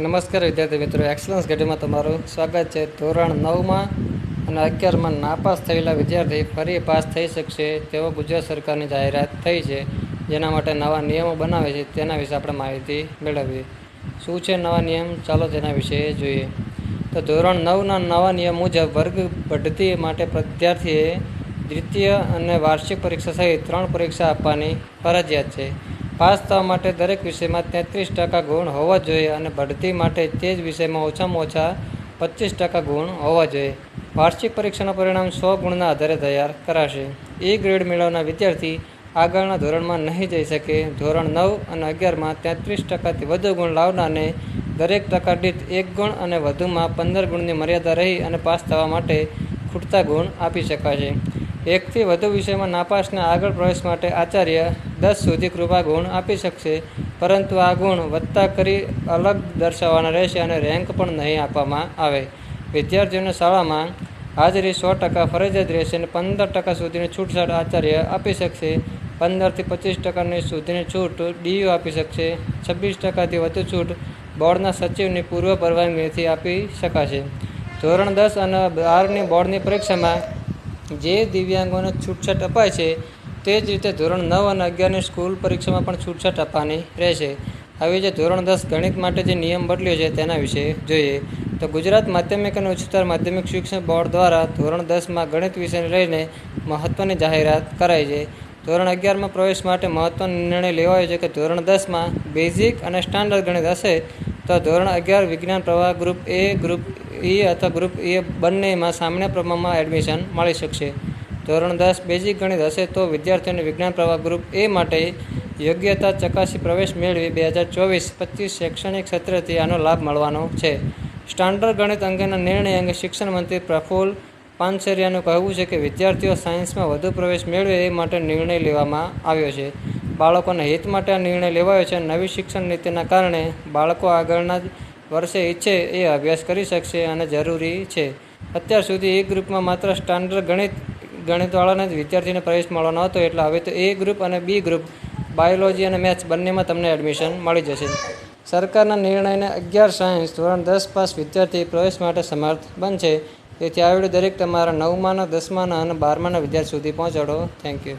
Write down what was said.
નમસ્કાર વિદ્યાર્થી મિત્રો એક્સલન્સ ઘડીમાં તમારું સ્વાગત છે. ધોરણ નવમાં અને અગિયારમાં નાપાસ થયેલા વિદ્યાર્થી ફરી પાસ થઈ શકશે તેવો ગુજરાત સરકારની જાહેરાત થઈ છે. જેના માટે નવા નિયમો બનાવે છે તેના વિશે આપણે માહિતી મેળવીએ. શું છે નવા નિયમ? ચાલો તેના વિશે જોઈએ. તો ધોરણ નવના નવા નિયમ મુજબ વર્ગ બઢતી માટે વિદ્યાર્થીએ દ્વિતીય અને વાર્ષિક પરીક્ષા સહિત ત્રણ પરીક્ષા આપવાની ફરજિયાત છે. પાસ થવા માટે દરેક વિષયમાં તેત્રીસ ટકા ગુણ હોવા જોઈએ અને ભરતી માટે તે જ વિષયમાં ઓછામાં ઓછા પચીસ ટકા ગુણ હોવા જોઈએ. વાર્ષિક પરીક્ષાનું પરિણામ સો ગુણના આધારે તૈયાર કરાશે. એ ગ્રેડ મેળવનાર વિદ્યાર્થી આગળના ધોરણમાં નહીં જઈ શકે. ધોરણ નવ અને અગિયારમાં તેત્રીસ ટકાથી વધુ ગુણ લાવનારને દરેક ટકા દીઠ એક ગુણ અને વધુમાં પંદર ગુણની મર્યાદા રહી અને પાસ થવા માટે ખૂટતા ગુણ આપી શકાશે. એકથી વધુ વિષયમાં નાપાસને આગળ પ્રવેશ માટે આચાર્ય દસ સુધી કૃપા ગુણ આપી શકશે, પરંતુ આ ગુણ વધતા કરી અલગ દર્શાવવાના રહેશે અને રેન્ક પણ નહીં આપવામાં આવે. વિદ્યાર્થીઓને શાળામાં હાજરી સો ટકા, ફરજિયાત રહેશે અને પંદર ટકા સુધીની છૂટછાટ આચાર્ય આપી શકશે. પંદરથી પચીસ ટકાની સુધીની છૂટ ડીયુ આપી શકશે. છવ્વીસ ટકાથી વધુ છૂટ બોર્ડના સચિવની પૂર્વ પરવાનગીથી આપી શકાશે. ધોરણ દસ અને બારની બોર્ડની પરીક્ષામાં જે દિવ્યાંગોને છૂટછાટ અપાય છે, તે જ રીતે ધોરણ નવ અને અગિયારની સ્કૂલ પરીક્ષામાં પણ છૂટછાટ આપવાની રહેશે. હવે જે ધોરણ દસ ગણિત માટે જે નિયમ બદલ્યો છે તેના વિશે જોઈએ. તો ગુજરાત માધ્યમિક અને ઉચ્ચતર માધ્યમિક શિક્ષણ બોર્ડ દ્વારા ધોરણ દસમાં ગણિત વિષયને લઈને મહત્ત્વની જાહેરાત કરાઈ છે. ધોરણ અગિયારમાં પ્રવેશ માટે મહત્ત્વનો નિર્ણય લેવાયો છે કે ધોરણ દસમાં બેઝિક અને સ્ટાન્ડર્ડ ગણિત હશે. તો ધોરણ અગિયાર વિજ્ઞાન પ્રવાહ ગ્રુપ એ ગ્રુપ ઈ અથવા ગ્રુપ એ બંનેમાં સામાન્ય પ્રમાણમાં એડમિશન મળી શકશે. ધોરણ દસ બેઝિક ગણિત હશે તો વિદ્યાર્થીઓને વિજ્ઞાન પ્રવાહ ગ્રુપ એ માટે યોગ્યતા ચકાસી પ્રવેશ મેળવી બે હજાર ચોવીસ પચીસ શૈક્ષણિક સત્રથી આનો લાભ મળવાનો છે. સ્ટાન્ડર્ડ ગણિત અંગેના નિર્ણય અંગે શિક્ષણ મંત્રી પ્રફુલ્લ પાનસેરિયાનું કહેવું છે કે વિદ્યાર્થીઓ સાયન્સમાં વધુ પ્રવેશ મેળવે એ માટે નિર્ણય લેવામાં આવ્યો છે. બાળકોના હિત માટે આ નિર્ણય લેવાયો છે નવી શિક્ષણ નીતિના કારણે બાળકો આગળના વર્ષે ઈચ્છે એ અભ્યાસ કરી શકશે અને જરૂરી છે. અત્યાર સુધી એ ગ્રુપમાં માત્ર સ્ટાન્ડર્ડ ગણિત, ગણિતવાળાને જ વિદ્યાર્થીને પ્રવેશ મળવાનો હતો એટલે હવે તો એ ગ્રુપ અને બી ગ્રુપ, બાયોલોજી અને મેથ્સ બંનેમાં તમને એડમિશન મળી જશે. સરકારના નિર્ણયને અગિયાર સાયન્સ ધોરણ દસ પાસ વિદ્યાર્થી પ્રવેશ માટે સમર્થ બનશે. તેથી આ વીડિયો દરેક તમારા નવમાના, દસમાના અને બારમાના વિદ્યાર્થી સુધી પહોંચાડો. Thank you